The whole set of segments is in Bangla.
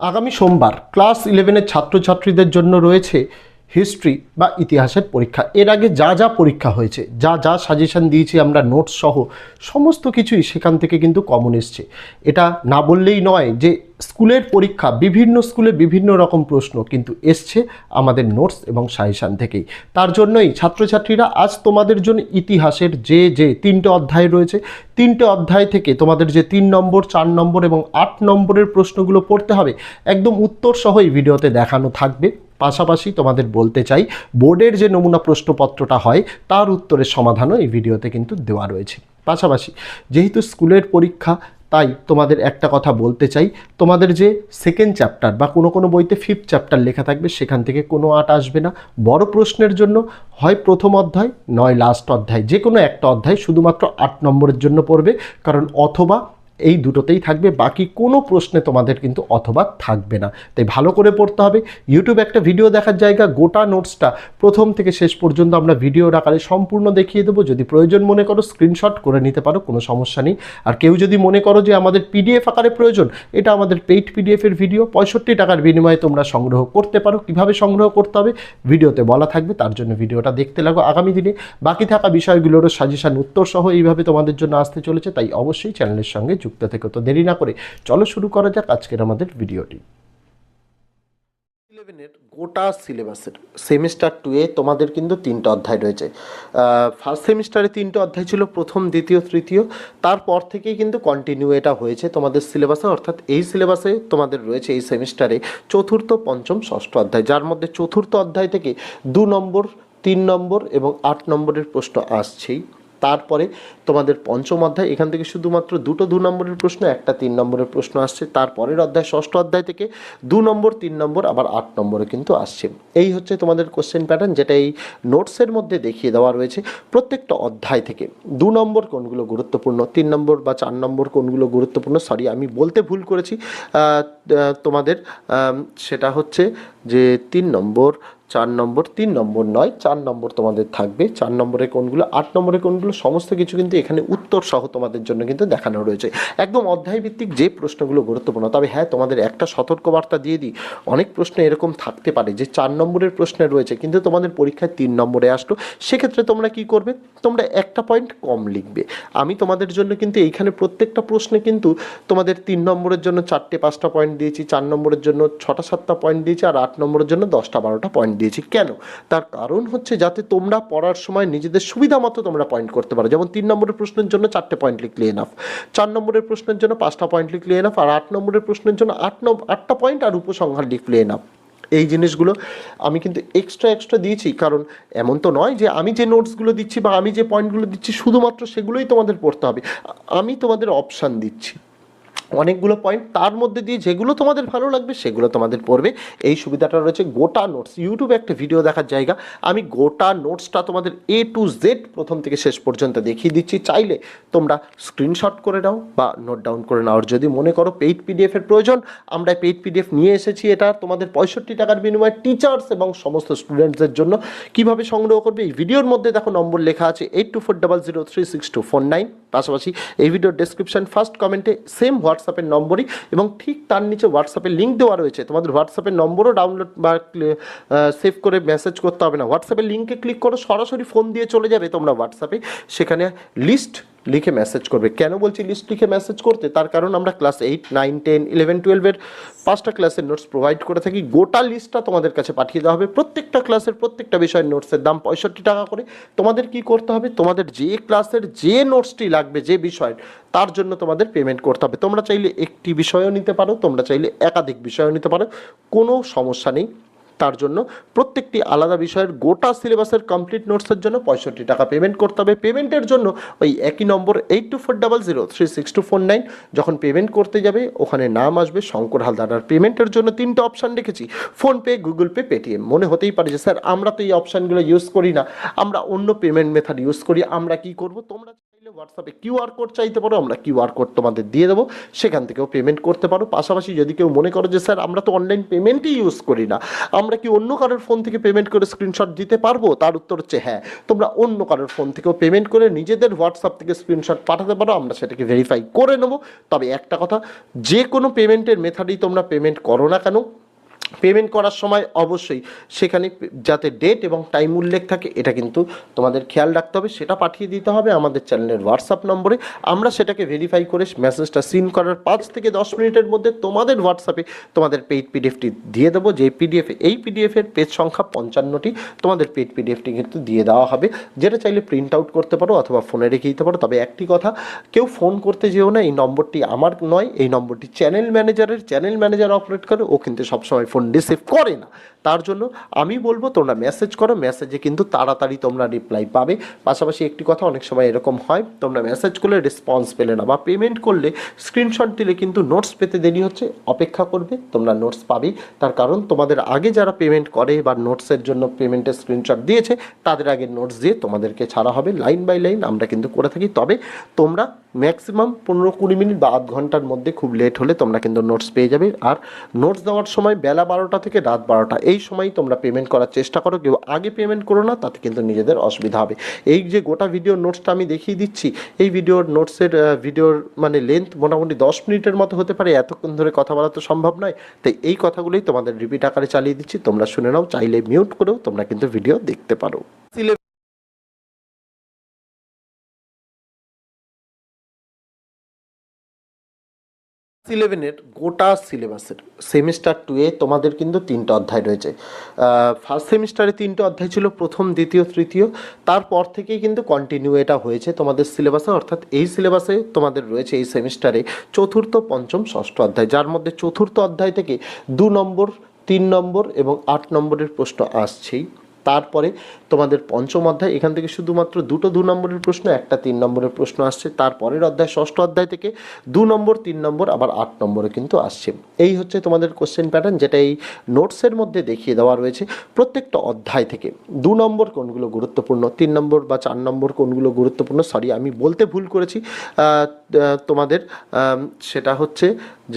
আগামী সোমবার ক্লাস ইলেভেনের ছাত্রছাত্রীদের জন্য রয়েছে হিস্ট্রি বা ইতিহাসের পরীক্ষা। এর আগে যা যা পরীক্ষা হয়েছে, যা যা সাজেশন দিয়েছি আমরা নোটস সহ, সমস্ত কিছুই সেখান থেকে কিন্তু কমন এসছে। এটা না বললেই নয় যে স্কুলের পরীক্ষা, বিভিন্ন স্কুলে বিভিন্ন রকম প্রশ্ন কিন্তু এসছে আমাদের নোটস এবং সাজেশান থেকেই। তার জন্যই ছাত্রছাত্রীরা আজ তোমাদের জন্য ইতিহাসের যে যে তিনটে অধ্যায় রয়েছে, তিনটে অধ্যায় থেকে তোমাদের যে তিন নম্বর, চার নম্বর এবং আট নম্বরের প্রশ্নগুলো পড়তে হবে, একদম উত্তর সহ এই ভিডিওতে দেখানো থাকবে। পাশাপাশি তোমাদের বলতে চাই, বোর্ডের যে নমুনা প্রশ্নপত্রটা হয়, তার উত্তরের সমাধানও এই ভিডিওতে কিন্তু দেওয়া রয়েছে। পাশাপাশি, যেহেতু স্কুলের পরীক্ষা, তাই তোমাদের একটা কথা বলতে চাই, তোমাদের যে সেকেন্ড চ্যাপ্টার বা কোনো কোনো বইতে ফিফথ চ্যাপ্টার লেখা থাকবে, সেখান থেকে কোনো আট আসবে না। বড় প্রশ্নের জন্য হয় প্রথম অধ্যায়, নয় লাস্ট অধ্যায়। যে কোনো একটা অধ্যায় শুধুমাত্র আট নম্বরের জন্য পড়বে, কারণ অথবা এই দুটোতেই থাকবে, বাকি কোনো প্রশ্নে তোমাদের কিন্তু অথবা থাকবে না। তাই ভালো করে পড়তে হবে। ইউটিউব একটা ভিডিও দেখার জায়গা, গোটা নোটসটা প্রথম থেকে শেষ পর্যন্ত আমরা ভিডিওর আকারে সম্পূর্ণ দেখিয়ে দেবো। যদি প্রয়োজন মনে করো স্ক্রিনশট করে নিতে পারো, কোনো সমস্যা নেই। আর কেউ যদি মনে করো যে আমাদের পিডিএফ আকারে প্রয়োজন, এটা আমাদের পেইড পিডিএফের ভিডিও পঁয়ষট্টি টাকার বিনিময়ে তোমরা সংগ্রহ করতে পারো। কীভাবে সংগ্রহ করতে হবে ভিডিওতে বলা থাকবে, তার জন্য ভিডিওটা দেখতে লাগো আগামী দিনে। বাকি থাকা বিষয়গুলোরও সাজেশান উত্তর সহ এইভাবে তোমাদের জন্য আসতে চলেছে, তাই অবশ্যই চ্যানেলের সঙ্গে যুক্ত থেকে। তো দেরি না করে চলো শুরু করা যাক আজকের আমাদের ভিডিওটি। ইলেভেনের গোটা সিলেবাসের সেমিস্টার টুয়ে তোমাদের কিন্তু তিনটা অধ্যায় রয়েছে। ফার্স্ট সেমিস্টারে তিনটে অধ্যায় ছিল, প্রথম, দ্বিতীয়, তৃতীয়। তারপর থেকেই কিন্তু কন্টিনিউ এটা হয়েছে তোমাদের সিলেবাসে, অর্থাৎ এই সিলেবাসে তোমাদের রয়েছে এই সেমিস্টারে চতুর্থ, পঞ্চম, ষষ্ঠ অধ্যায়। যার মধ্যে চতুর্থ অধ্যায় থেকে দু নম্বর, তিন নম্বর এবং আট নম্বরের প্রশ্ন আসছেই। তারপরে তোমাদের পঞ্চম অধ্যায়, এখান থেকে শুধুমাত্র দুটো দু নম্বরের প্রশ্ন, একটা তিন নম্বরের প্রশ্ন আসছে। তারপরের অধ্যায়, ষষ্ঠ অধ্যায় থেকে দু নম্বর, তিন নম্বর, আবার আট নম্বরে কিন্তু আসছে। এই হচ্ছে তোমাদের কোশ্চেন প্যাটার্ন যেটা এই নোটসের মধ্যে দেখিয়ে দেওয়া রয়েছে প্রত্যেকটা অধ্যায় থেকে। দু নম্বর কোনগুলো গুরুত্বপূর্ণ, তিন নম্বর বা চার নম্বর কোনগুলো গুরুত্বপূর্ণ? সরি আমি বলতে ভুল করেছি। তোমাদের সেটা হচ্ছে যে তিন নম্বর, চার নম্বর, তিন নম্বর নয়, চার নম্বর তোমাদের থাকবে। চার নম্বরে কোনগুলো আট নম্বরে কোনগুলো সমস্ত কিছু কিন্তু এখানে উত্তর সহ তোমাদের জন্য কিন্তু দেখানো রয়েছে। একদম অধ্যায় ভিত্তিক যে প্রশ্নগুলো গুরুত্বপূর্ণ, তবে হ্যাঁ তোমাদের একটা সতর্কবার্তা দিয়ে দিই। অনেক প্রশ্ন এরকম থাকতে পারে যে চার নম্বরের প্রশ্নে রয়েছে, কিন্তু তোমাদের পরীক্ষায় তিন নম্বরে আসলো। সেক্ষেত্রে তোমরা কি করবে? তোমরা একটা পয়েন্ট কম লিখবে। আমি তোমাদের জন্য কিন্তু এইখানে প্রত্যেকটা প্রশ্নে কিন্তু তোমাদের তিন নম্বরের জন্য চারটে, পাঁচটা পয়েন্ট দিয়েছি, চার নম্বরের জন্য ছটা, সাতটা পয়েন্ট দিয়েছি, আর আট নম্বরের জন্য দশটা বারোটা পয়েন্ট দিয়েছি। কেন? তার কারণ হচ্ছে যাতে তোমরা পড়ার সময় নিজেদের সুবিধা মতো তোমরা পয়েন্ট করতে পারো। যেমন তিন নম্বরের প্রশ্নের জন্য চারটে পয়েন্ট লিখলে এনাফ চার নম্বরের প্রশ্নের জন্য পাঁচটা পয়েন্ট লিখলে এনাফ আর আট নম্বরের প্রশ্নের জন্য আট আটটা পয়েন্ট আর উপসংহার লিখলে এনাফ এই জিনিসগুলো আমি কিন্তু এক্সট্রা এক্সট্রা দিয়েছি। কারণ এমন তো নয় যে আমি যে নোটসগুলো দিচ্ছি বা আমি যে পয়েন্টগুলো দিচ্ছি, শুধুমাত্র সেগুলোই তোমাদের পড়তে হবে। আমি তোমাদের অপশান দিচ্ছি। অনেকগুলো পয়েন্ট তার মধ্যে দিয়ে যেগুলো তোমাদের ভালো লাগবে, সেগুলো তোমাদের পড়বে। এই সুবিধাটা রয়েছে গোটা নোটস ইউটিউবে একটা ভিডিও দেখার জায়গা। আমি গোটা নোটসটা তোমাদের এ টু জেড প্রথম থেকে শেষ পর্যন্ত দেখিয়ে দিচ্ছি। চাইলে তোমরা স্ক্রিনশট করে নাও বা নোট ডাউন করে নাও। আর যদি মনে করো পেইড পিডিএফের প্রয়োজন, আমরা পেইড পিডিএফ নিয়ে এসেছি। এটা তোমাদের পঁয়ষট্টি টাকার বিনিময়ে টিচার্স এবং সমস্ত স্টুডেন্টসদের জন্য। কীভাবে সংগ্রহ করবে? এই ভিডিওর মধ্যে দেখো নম্বর লেখা আছে eight two four double zero three six two four nine পাশাপাশি এই ভিডিওর ডেসক্রিপশন ফার্স্ট কমেন্টে সেম হোয়াটসঅ্যাপের নম্বরই এবং ঠিক তার নিচে হোয়াটসঅ্যাপের লিঙ্ক দেওয়া রয়েছে। তোমাদের হোয়াটসঅ্যাপের নম্বরও ডাউনলোড বা সেভ করে মেসেজ করতে হবে না। হোয়াটসঅ্যাপের লিঙ্কে ক্লিক করো, সরাসরি ফোন দিয়ে চলে যাবে তোমরা হোয়াটসঅ্যাপে। সেখানে লিস্ট লিখে মেসেজ করবে। কেন বলছি লিস্ট লিখে মেসেজ করতে? তার কারণ আমরা class eight nine ten eleven টুয়েলভের পাঁচটা ক্লাসের নোটস প্রোভাইড করে থাকি। গোটা লিস্টটা তোমাদের কাছে পাঠিয়ে দেওয়া হবে। প্রত্যেকটা ক্লাসের প্রত্যেকটা বিষয়ের নোটসের দাম পঁয়ষট্টি টাকা করে। তোমাদের কি করতে হবে? তোমাদের যে ক্লাসের যে নোটসটি লাগবে, যে বিষয়ের, তার জন্য তোমাদের পেমেন্ট করতে হবে। তোমরা চাইলে একটি বিষয়ও নিতে পারো, তোমরা চাইলে একাধিক বিষয়ও নিতে পারো। কোনো সমস্যা নেই। তার জন্য প্রত্যেকটি আলাদা বিষয়ের গোটা সিলেবাসের কমপ্লিট নোটসের জন্য পঁয়ষট্টি টাকা পেমেন্ট করতে হবে। পেমেন্টের জন্য ওই একই নম্বর eight two four double zero three six two four nine যখন পেমেন্ট করতে যাবে, ওখানে নাম আসবে শঙ্কর হালদার। আর পেমেন্টের জন্য তিনটে অপশান রেখেছি ফোনপে গুগল পে পেটিএম মনে হতেই পারে যে, স্যার, আমরা তো এই অপশানগুলো ইউজ করি না, আমরা অন্য পেমেন্ট মেথড ইউজ করি, আমরা কি করব? তোমরা হোয়াটসঅ্যাপে কিউআর কোড চাইতে পারো, আমরা কিউআর কোড তোমাদের দিয়ে দেবো, সেখান থেকেও পেমেন্ট করতে পারো। পাশাপাশি যদি কেউ মনে করো যে, স্যার, আমরা তো অনলাইন পেমেন্টই ইউজ করি না, আমরা কি অন্য কারোর ফোন থেকে পেমেন্ট করে স্ক্রিনশট দিতে পারব? তার উত্তর হচ্ছে হ্যাঁ তোমরা অন্য কারোর ফোন থেকেও পেমেন্ট করে নিজেদের হোয়াটসঅ্যাপ থেকে স্ক্রিনশট পাঠাতে পারো, আমরা সেটাকে ভেরিফাই করে নেব। তবে একটা কথা, যে কোনো পেমেন্টের মেথডেই তোমরা পেমেন্ট করো না কেন পেমেন্ট করার সময় অবশ্যই সেখানে যাতে ডেট এবং টাইম উল্লেখ থাকে, এটা কিন্তু তোমাদের খেয়াল রাখতে হবে। সেটা পাঠিয়ে দিতে হবে আমাদের চ্যানেলের হোয়াটসঅ্যাপ নম্বরে। আমরা সেটাকে ভেরিফাই করে মেসেজটা সিন করার পাঁচ থেকে দশ মিনিটের মধ্যে তোমাদের হোয়াটসঅ্যাপে তোমাদের পেইড পিডিএফটি দিয়ে দেবো। যে পিডিএফ এই পিডিএফের পেজ সংখ্যা পঞ্চান্নটি তোমাদের পেইড পিডিএফটি কিন্তু দিয়ে দেওয়া হবে। যেটা চাইলে প্রিন্ট আউট করতে পারো অথবা ফোনে রেখে দিতে পারো। তবে একটি কথা, কেউ ফোন করতে যেও না, এই নম্বরটি আমার নয়, এই নম্বরটি চ্যানেল ম্যানেজারের চ্যানেল ম্যানেজার অপারেট করে, ও কিন্তু সবসময় ফোন রিসিভ করে না। তার জন্য আমি বলব, তোমরা মেসেজ করো মেসেজে কিন্তু তাড়াতাড়ি তোমরা রিপ্লাই পাবে। পাশাপাশি একটি কথা, অনেক সময় এরকম হয়, তোমরা মেসেজ করলে রেসপন্স পেলে না বা পেমেন্ট করলে স্ক্রিনশট দিলে কিন্তু নোটস পেতে দেরি হচ্ছে, অপেক্ষা করবে, তোমরা নোটস পাবেই। তার কারণ, তোমাদের আগে যারা পেমেন্ট করে বা নোটসের জন্য পেমেন্টের স্ক্রিনশট দিয়েছে, তাদের আগে নোটস দিয়ে তোমাদেরকে ছাড়া হবে। লাইন বাই লাইন আমরা কিন্তু করে থাকি। তবে তোমরা ম্যাক্সিমাম পনেরো কুড়ি মিনিট বা আধ ঘণ্টার মধ্যে খুব লেট হলে তোমরা কিন্তু নোটস পেয়ে যাবে। আর নোটস দেওয়ার সময় বেলা বারোটা থেকে রাত বারোটা, এই সময় তোমরা পেমেন্ট করার চেষ্টা করো। কেউ আগে পেমেন্ট করো না, তাতে কিন্তু নিজেদের অসুবিধা হবে। এই যে গোটা ভিডিও নোটসটা আমি দেখিয়ে দিচ্ছি, এই ভিডিওর নোটসের ভিডিওর মানে লেন্থ মোটামুটি দশ মিনিটের মতো হতে পারে। এতক্ষণ ধরে কথা বলা তো সম্ভব নয়। তাই এই কথাগুলোই তোমাদের রিপিট আকারে চালিয়ে দিচ্ছি। তোমরা শুনে নাও, চাইলে মিউট করেও তোমরা কিন্তু ভিডিও দেখতে পারো। ইলেভেনের গোটা সিলেবাসের সেমিস্টার টুয়ে তোমাদের কিন্তু তিনটা অধ্যায় রয়েছে। ফার্স্ট সেমিস্টারে তিনটে অধ্যায় ছিল, প্রথম, দ্বিতীয়, তৃতীয়। তারপর থেকেই কিন্তু কন্টিনিউ এটা হয়েছে তোমাদের সিলেবাসে, অর্থাৎ এই সিলেবাসে তোমাদের রয়েছে এই সেমিস্টারে চতুর্থ, পঞ্চম, ষষ্ঠ অধ্যায়। যার মধ্যে চতুর্থ অধ্যায় থেকে দু নম্বর, তিন নম্বর এবং আট নম্বরের প্রশ্ন আসছেই। তারপরে তোমাদের পঞ্চম অধ্যায়, এখান থেকে শুধুমাত্র দুটো দু নম্বরের প্রশ্ন, একটা তিন নম্বরের প্রশ্ন আসছে। তারপরের অধ্যায়, ষষ্ঠ অধ্যায় থেকে দু নম্বর, তিন নম্বর, আবার আট নম্বরে কিন্তু আসছে। এই হচ্ছে তোমাদের কোশ্চেন প্যাটার্ন যেটা এই নোটসের মধ্যে দেখিয়ে দেওয়া রয়েছে প্রত্যেকটা অধ্যায় থেকে। দু নম্বর কোনগুলো গুরুত্বপূর্ণ, তিন নম্বর বা চার নম্বর কোনগুলো গুরুত্বপূর্ণ? সরি আমি বলতে ভুল করেছি। তোমাদের সেটা হচ্ছে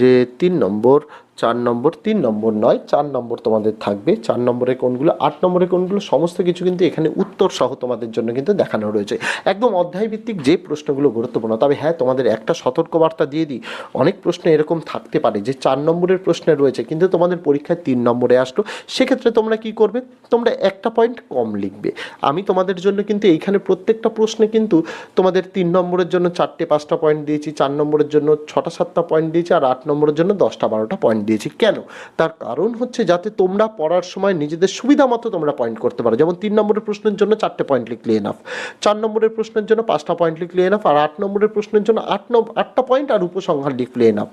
যে তিন নম্বর, চার নম্বর, তিন নম্বর নয়, চার নম্বর তোমাদের থাকবে। চার নম্বরে কোনগুলো, আট নম্বরে কোনগুলো, সমস্ত কিছু কিন্তু এখানে উত্তর সহ তোমাদের জন্য কিন্তু দেখানো রয়েছে। একদম অধ্যায় ভিত্তিক যে প্রশ্নগুলো গুরুত্বপূর্ণ, তবে হ্যাঁ তোমাদের একটা সতর্কবার্তা দিয়ে দিই। অনেক প্রশ্ন এরকম থাকতে পারে যে চার নম্বরের প্রশ্নে রয়েছে, কিন্তু তোমাদের পরীক্ষায় তিন নম্বরে আসলো। সেক্ষেত্রে তোমরা কি করবে? তোমরা একটা পয়েন্ট কম লিখবে। আমি তোমাদের জন্য কিন্তু এইখানে প্রত্যেকটা প্রশ্নে কিন্তু তোমাদের তিন নম্বরের জন্য চারটে, পাঁচটা পয়েন্ট দিয়েছি, চার নম্বরের জন্য ছটা, সাতটা পয়েন্ট দিয়েছি, আর আট নম্বরের জন্য দশটা, বারোটা পয়েন্ট দিয়েছি। কেন? তার কারণ হচ্ছে যাতে তোমরা পড়ার সময় নিজেদের সুবিধা মতো তোমরা পয়েন্ট করতে পারো। যেমন তিন নম্বরের প্রশ্নের জন্য চারটে পয়েন্ট লিখলে এনাফ চার নম্বরের প্রশ্নের জন্য পাঁচটা পয়েন্ট লিখলে এনাফ আর আট নম্বরের প্রশ্নের জন্য আট নম্বর আটটা পয়েন্ট আর উপসংহার লিখলে এনাফ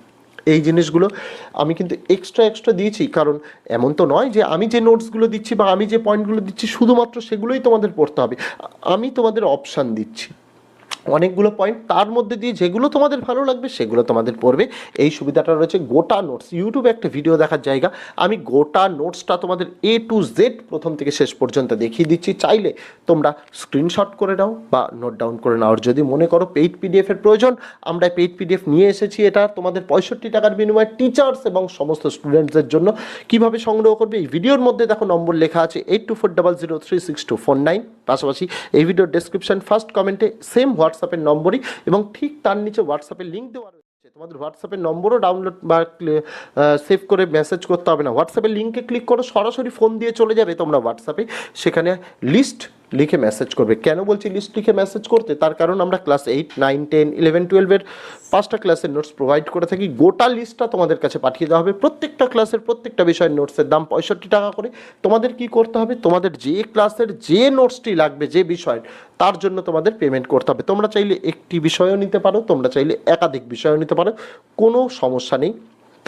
এই জিনিসগুলো আমি কিন্তু এক্সট্রা এক্সট্রা দিয়েছি, কারণ এমন তো নয় যে আমি যে নোটসগুলো দিচ্ছি বা আমি যে পয়েন্টগুলো দিচ্ছি, শুধুমাত্র সেগুলোই তোমাদের পড়তে হবে। আমি তোমাদের অপশান দিচ্ছি। অনেকগুলো পয়েন্ট তার মধ্যে দিয়ে যেগুলো তোমাদের ভালো লাগবে, সেগুলো তোমাদের পড়বে। এই সুবিধাটা রয়েছে গোটা নোটস ইউটিউবে একটা ভিডিও দেখার জায়গা। আমি গোটা নোটসটা তোমাদের এ টু জেড প্রথম থেকে শেষ পর্যন্ত দেখিয়ে দিচ্ছি। চাইলে তোমরা স্ক্রিনশট করে নাও বা নোট ডাউন করে নাও। আর যদি মনে করো পেইড পিডিএফের প্রয়োজন, আমরা পেইড পিডিএফ নিয়ে এসেছি। এটা তোমাদের পঁয়ষট্টি টাকার বিনিময়ে টিচার্স এবং সমস্ত স্টুডেন্টসদের জন্য। কীভাবে সংগ্রহ করবে? এই ভিডিওর মধ্যে দেখো নম্বর লেখা আছে eight two four double zero three six two four nine পাশাপাশি এই ভিডিওর ডেসক্রিপশন ফার্স্ট কমেন্টে সেম হোয়াটসঅ্যাপের নম্বরই এবং ঠিক তার নিচে হোয়াটসঅ্যাপের লিঙ্ক দেওয়া রয়েছে। তোমাদের হোয়াটসঅ্যাপের নম্বরও ডাউনলোড বা সেভ করে মেসেজ করতে হবে না। হোয়াটসঅ্যাপের লিঙ্কে ক্লিক করো, সরাসরি ফোন দিয়ে চলে যাবে তোমরা হোয়াটসঅ্যাপে সেখানে লিস্ট লিখে মেসেজ করবে। কেন বলছি লিস্ট লিখে মেসেজ করতে? তার কারণ আমরা class eight nine ten eleven টুয়েলভের পাঁচটা ক্লাসের নোটস প্রোভাইড করে থাকি। গোটা লিস্টটা তোমাদের কাছে পাঠিয়ে দেওয়া হবে। প্রত্যেকটা ক্লাসের প্রত্যেকটা বিষয়ের নোটসের দাম পঁয়ষট্টি টাকা করে। তোমাদের কি করতে হবে? তোমাদের যে ক্লাসের যে নোটসটি লাগবে, যে বিষয়ের, তার জন্য তোমাদের পেমেন্ট করতে হবে। তোমরা চাইলে একটি বিষয়ও নিতে পারো, তোমরা চাইলে একাধিক বিষয়ও নিতে পারো। কোনো সমস্যা নেই।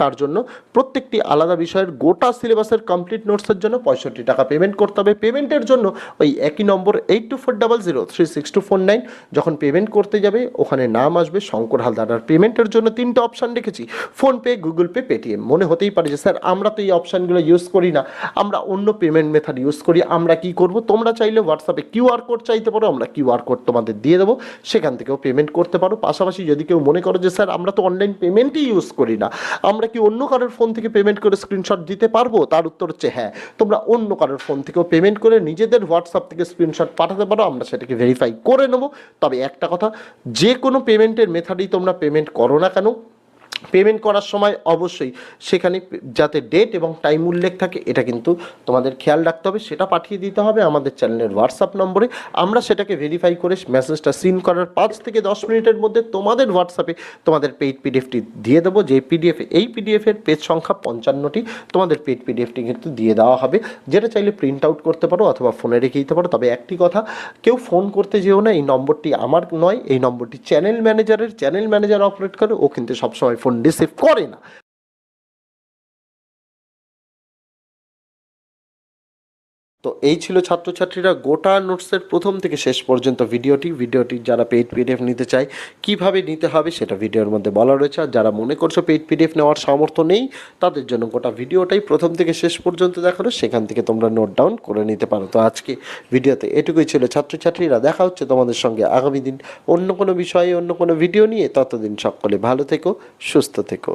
তার জন্য প্রত্যেকটি আলাদা বিষয়ের গোটা সিলেবাসের কমপ্লিট নোটসের জন্য পঁয়ষট্টি টাকা পেমেন্ট করতে হবে। পেমেন্টের জন্য ওই একই নম্বর eight two four double zero three six two four nine যখন পেমেন্ট করতে যাবে, ওখানে নাম আসবে শঙ্কর হালদার। আর পেমেন্টের জন্য তিনটে অপশান রেখেছি ফোনপে গুগল পে পেটিএম মনে হতেই পারে যে, স্যার, আমরা তো এই অপশানগুলো ইউজ করি না। আমরা অন্য পেমেন্ট মেথড ইউজ করি। আমরা কি করব? তোমরা চাইলে হোয়াটসঅ্যাপে কিউআর কোড চাইতে পারো। আমরা কিউআর কোড তোমাদের দিয়ে দেবো। সেখান থেকেও পেমেন্ট করতে পারো। পাশাপাশি যদি কেউ মনে করো যে, স্যার, আমরা তো অনলাইন পেমেন্টই ইউজ করি না। আমরা কি অন্য কারোর ফোন থেকে পেমেন্ট করে স্ক্রিনশট দিতে পারব? তার উত্তর হচ্ছে হ্যাঁ। তোমরা অন্য কারোর ফোন থেকেও পেমেন্ট করে নিজেদের হোয়াটসঅ্যাপ থেকে স্ক্রিনশট পাঠাতে পারো, আমরা সেটাকে ভেরিফাই করে নেব। তবে একটা কথা, যে কোনো পেমেন্টের মেথডেই তোমরা পেমেন্ট করো না কেন পেমেন্ট করার সময় অবশ্যই সেখানে যাতে ডেট এবং টাইম উল্লেখ থাকে, এটা কিন্তু তোমাদের খেয়াল রাখতে হবে। সেটা পাঠিয়ে দিতে হবে আমাদের চ্যানেলের হোয়াটসঅ্যাপ নম্বরে। আমরা সেটাকে ভেরিফাই করে মেসেজটা সিন করার পাঁচ থেকে দশ মিনিটের মধ্যে তোমাদের হোয়াটসঅ্যাপে তোমাদের পেইড পিডিএফটি দিয়ে দেবো। যে পিডিএফ এই পিডিএফের পেজ সংখ্যা পঞ্চান্নটি তোমাদের পেইড পিডিএফটি কিন্তু দিয়ে দেওয়া হবে। যেটা চাইলে প্রিন্ট আউট করতে পারো অথবা ফোনে রেখে দিতে পারো। তবে একটি কথা, কেউ ফোন করতে যেও না। এই নম্বরটি আমার নয়, এই নম্বরটি চ্যানেল ম্যানেজারের চ্যানেল ম্যানেজার অপারেট করে, ও কিন্তু সবসময় ফোন করে না। তো এই ছিল ছাত্রছাত্রীরা গোটা নোটসের প্রথম থেকে শেষ পর্যন্ত ভিডিওটি। ভিডিওটি যারা পেইড পিডিএফ নিতে চায়, কীভাবে নিতে হবে সেটা ভিডিওর মধ্যে বলা রয়েছে। আর যারা মনে করছ পেইড পিডিএফ নেওয়ার সামর্থ্য নেই, তাদের জন্য গোটা ভিডিওটাই প্রথম থেকে শেষ পর্যন্ত দেখানো, সেখান থেকে তোমরা নোট ডাউন করে নিতে পারো। তো আজকে ভিডিওতে এটুকুই ছিল ছাত্রছাত্রীরা। দেখা হচ্ছে তোমাদের সঙ্গে আগামী দিন অন্য কোনো বিষয়ে, অন্য কোনো ভিডিও নিয়ে। ততদিন সকলে ভালো থেকো, সুস্থ থেকো।